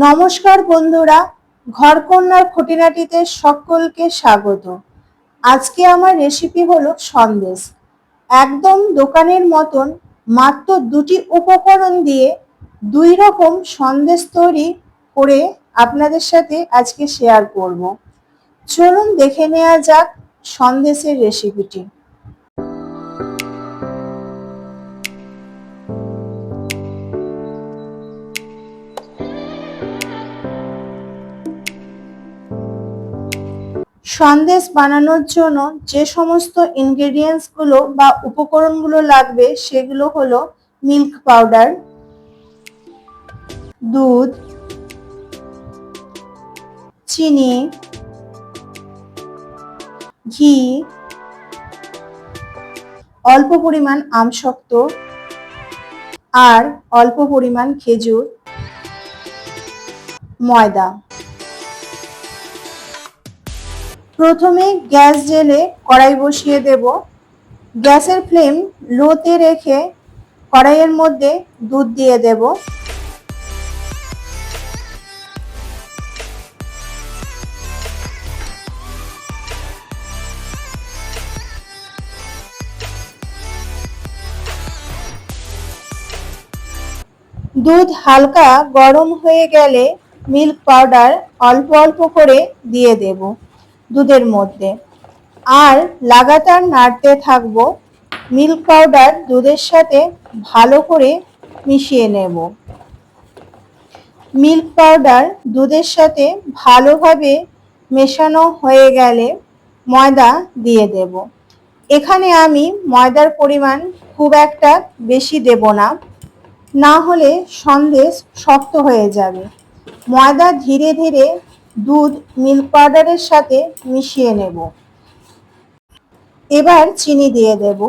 নমস্কার বন্ধুরা, ঘরকন্যার খুঁটিনাটিতে সকলকে স্বাগত। আজকে আমার রেসিপি হলো সন্দেশ। একদম দোকানের মতন মাত্র দুটি উপকরণ দিয়ে দুই রকম সন্দেশ তৈরি করে আপনাদের সাথে আজকে শেয়ার করব। চলুন দেখে নেওয়া যাক সন্দেশের রেসিপিটি সন্দেশ বানানোর জন্য যে সমস্ত ইনগ্রেডিয়েন্টসগুলো বা উপকরণগুলো লাগবে, সেগুলো হলো মিল্ক পাউডার দুধ, চিনি, ঘি, অল্প পরিমাণ আমশক্ত আর অল্প পরিমাণ খেজুর, ময়দা। প্রথমে গ্যাস জেলে কড়াই বসিয়ে দেব। গ্যাসের ফ্লেম লোতে রেখে কড়াইয়ের মধ্যে দুধ দিয়ে দেব। দুধ হালকা গরম হয়ে গেলে মিল্ক পাউডার অল্প অল্প করে দিয়ে দেব। দুধের মধ্যে। আর লাগাতার নাড়তে থাকব, মিল্ক পাউডার দুধের সাথে ভালো করে মিশিয়ে নেব। মিল্ক পাউডার দুধের সাথে ভালোভাবে মেশানো হয়ে গেলে ময়দা দিয়ে দেব। এখানে আমি ময়দার পরিমাণ খুব একটা বেশি দেব না না হলে সন্দেশ শক্ত হয়ে যাবে। ময়দা ধীরে ধীরে দুধ মিল্ক পাউডারের সাথে মিশিয়ে নেব। এবার চিনি দিয়ে দেব।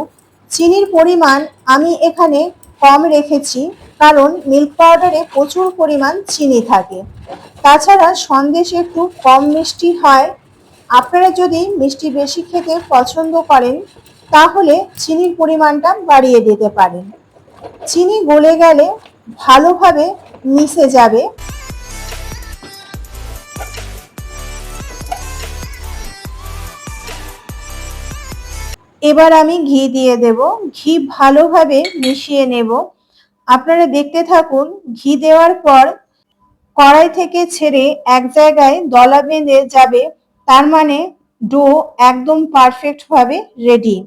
চিনির পরিমাণ আমি এখানে কম রেখেছি কারণ মিল্ক পাউডারে প্রচুর পরিমাণ চিনি থাকে। তাছাড়া সন্দেশ একটু কম মিষ্টি হয়। আপনারা যদি মিষ্টি বেশি খেতে পছন্দ করেন, তাহলে চিনির পরিমাণটা বাড়িয়ে দিতে পারেন। চিনি গলে গেলে ভালোভাবে মিশে যাবে। এবার আমি ঘি দিয়ে দেব। ঘি ভালোভাবে মিশিয়ে নেব। আপনারা দেখতে থাকুন, ঘি দেওয়ার পর কড়াই থেকে ছেড়ে এক জায়গায় দলা বেঁধে যাবে। তার মানে ডো একদম পারফেক্ট ভাবে রেডি।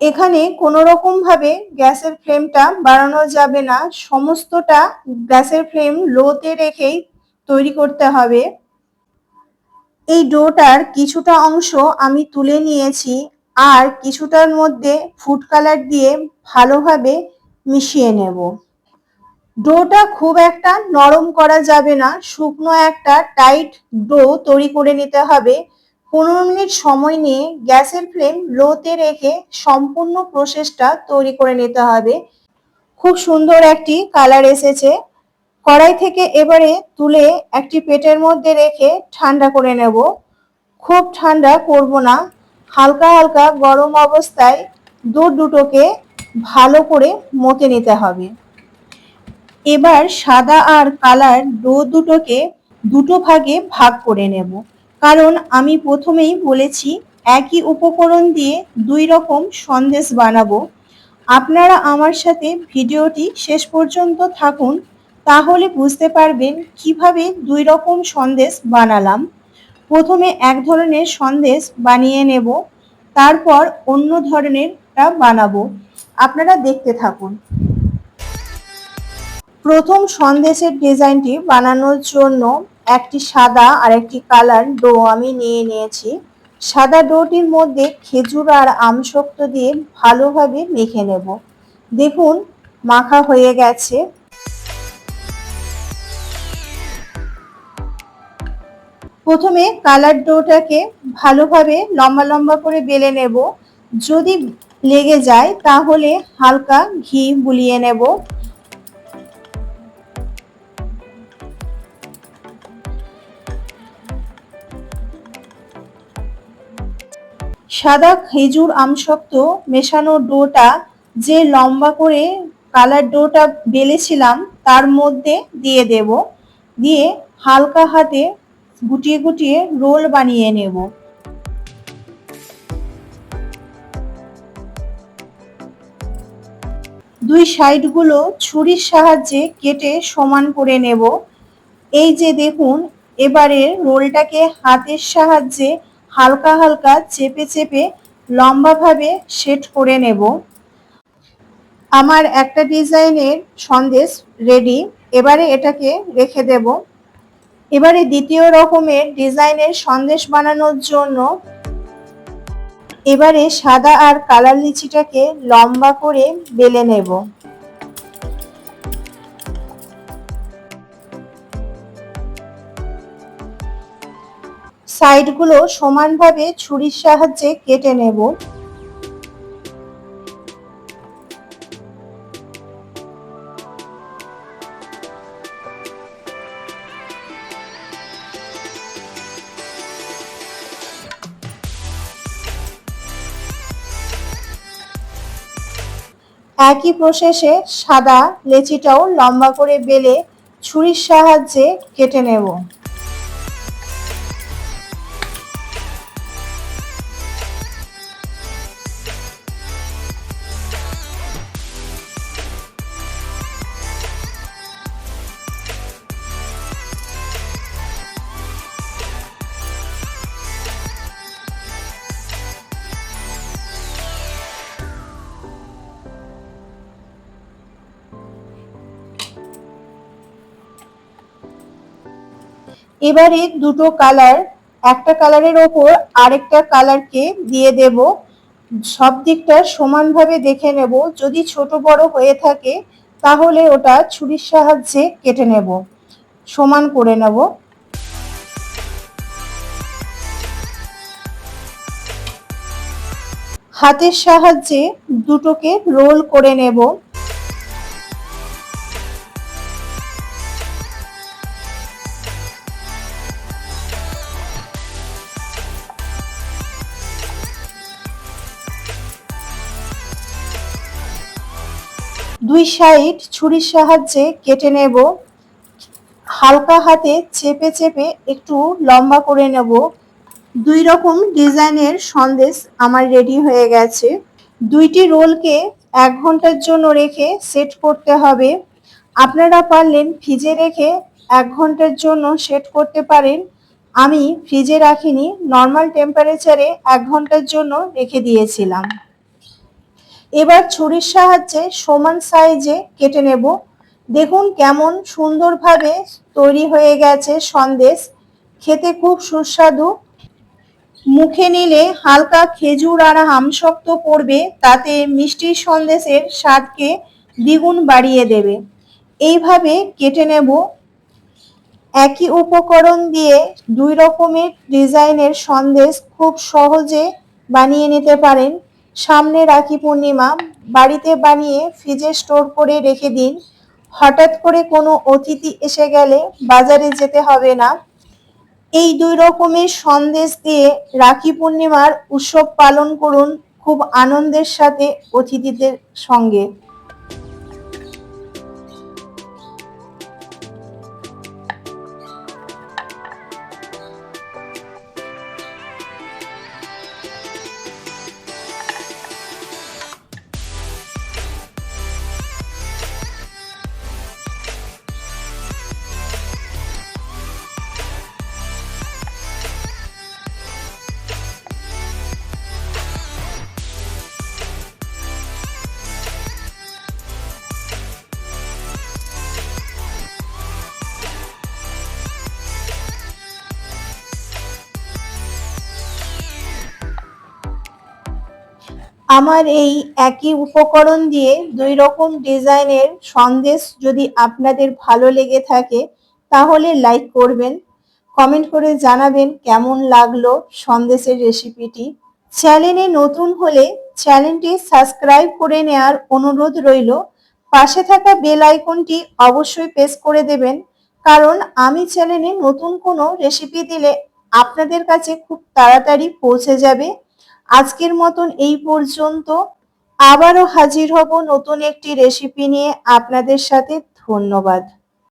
এখানে কোনো রকম ভাবে গ্যাসের ফ্লেমটা বাড়ানো যাবে না। সমস্তটা গ্যাসের ফ্লেম লোতে রেখেই তৈরি করতে হবে। এই ডোটার কিছুটা অংশ আমি তুলে নিয়েছি। আর কিছুটার মধ্যে ফুড কালার দিয়ে ভালোভাবে মিশিয়ে নেব। ডোটা খুব একটা নরম করা যাবে না, শুকনো একটা টাইট ডো তৈরি করে নিতে হবে। পনেরো মিনিট সময় নিয়ে গ্যাসের ফ্লেম লোতে রেখে সম্পূর্ণ প্রসেসটা তৈরি করে নিতে হবে। খুব সুন্দর একটি কালার এসেছে। কড়াই থেকে এবারে তুলে একটি পেটের মধ্যে রেখে ঠান্ডা করে নেব। খুব ঠান্ডা করব না। হালকা হালকা গরম অবস্থায় দুধ দুটোকে ভালো করে মতে নিতে হবে। এবার সাদা আর কালার ডো দুটোকে দুটো ভাগে ভাগ করে নেব। কারণ আমি প্রথমেই বলেছি, একই উপকরণ দিয়ে দুই রকম সন্দেশ বানাবো। আপনারা আমার সাথে ভিডিওটি শেষ পর্যন্ত থাকুন, তাহলে বুঝতে পারবেন কীভাবে দুই রকম সন্দেশ বানালাম। প্রথমে এক ধরনের সন্দেশ বানিয়ে নেব, তারপর অন্য ধরনেরটা বানাবো। আপনারা দেখতে থাকুন। প্রথম সন্দেশের ডিজাইনটি বানানোর জন্য একটি সাদা আর একটি কালার ডো আমি নিয়ে নিয়েছি। সাদা ডোটির মধ্যে খেজুর আর আমশক্ত দিয়ে ভালোভাবে মেখে নেব। দেখুন, মাখা হয়ে গেছে। প্রথমে কালার ডোটাকে ভালোভাবে লম্বা লম্বা করে বেলে নেব। যদি লেগে যায়, তাহলে হালকা ঘি বুলিয়ে নেব। সাদা খেজুর আমশক্ত মেশানো ডোটা যে লম্বা করে কালার ডোটা বেলেছিলাম, তার মধ্যে দিয়ে দেব। দিয়ে হালকা হাতে গুটিয়ে গুটিয়ে রোল বানিয়ে নেব। দুই সাইডগুলো ছুরির সাহায্যে কেটে সমান করে নেব। এই যে দেখুন, এবারে রোলটাকে হাতের সাহায্যে হালকা হালকা চেপে চেপে লম্বাভাবে সেট করে নেব। আমার একটা ডিজাইনের সন্দেশ রেডি এবারে এটাকে রেখে দেব। এবারে দ্বিতীয় রকমের ডিজাইনের সন্দেশ বানানোর জন্য এবারে সাদা আর কালার লিচিটাকে লম্বা করে বেলে নেব। সাইডগুলো সমানভাবে ছুরির সাহায্যে কেটে নেব। একই প্রসেসে সাদা লেচিটাও লম্বা করে বেলে ছুরির সাহায্যে কেটে নেব। এবারে দুটো কালার একটা কালারের ওপর আরেকটা কালারকে দিয়ে দেব। সব দিকটা সমানভাবে দেখে নেব। যদি ছোট বড় হয়ে থাকে, তাহলে ওটা ছুরির সাহায্যে কেটে নেব। সমান করে নেব। হাতের সাহায্যে দুটোকে রোল করে নেব। দুই সাইড ছুরির সাহায্যে কেটে নেব। হালকা হাতে চেপে চেপে একটু লম্বা করে নেব। দুই রকম ডিজাইনের সন্দেশ আমার রেডি হয়ে গেছে। দুইটি রোলকে এক ঘণ্টার জন্য রেখে সেট করতে হবে। আপনারা পারলেন ফ্রিজে রেখে এক ঘণ্টার জন্য সেট করতে পারেন। আমি ফ্রিজে রাখিনি, নর্মাল টেম্পারেচারে এক ঘণ্টার জন্য রেখে দিয়েছিলাম। এবার ছুরির সাহায্যে সমান সাইজে কেটে নেব। দেখুন কেমন সুন্দরভাবে তৈরি হয়ে গেছে সন্দেশ। খেতে খুব সুস্বাদু। মুখে নিলে হালকা খেজুর আর হামশক্ত পড়বে, তাতে মিষ্টি সন্দেশের স্বাদকে দ্বিগুণ বাড়িয়ে দেবে। এইভাবে কেটে নেব। একই উপকরণ দিয়ে দুই রকমের ডিজাইনের সন্দেশ খুব সহজে বানিয়ে নিতে পারেন। সামনে রাখি পূর্ণিমা, বাড়িতে বানিয়ে ফ্রিজে স্টোর করে রেখে দিন। হঠাৎ করে কোনো অতিথি এসে গেলে বাজারে যেতে হবে না। এই দুই রকমের সন্দেশ দিয়ে রাখি পূর্ণিমার উৎসব পালন করুন খুব আনন্দের সাথে অতিথিদের সঙ্গে। আমার এই একই উপকরণ দিয়ে দুই রকম ডিজাইনের সন্দেশ যদি আপনাদের ভালো লেগে থাকে, তাহলে লাইক করবেন, কমেন্ট করে জানাবেন কেমন লাগল সন্দেশের রেসিপিটি। চ্যানেলে নতুন হলে চ্যানেলটি সাবস্ক্রাইব করে নেওয়ার অনুরোধ রইল। পাশে থাকা বেল আইকনটি অবশ্যই প্রেস করে দেবেন, কারণ আমি চ্যানেলে নতুন কোনো রেসিপি দিলে আপনাদের কাছে খুব তাড়াতাড়ি পৌঁছে যাবে। আজকের মতন এই পর্যন্ত। আবারও হাজির হব নতুন একটি রেসিপি নিয়ে। আপনাদের সাথে ধন্যবাদ।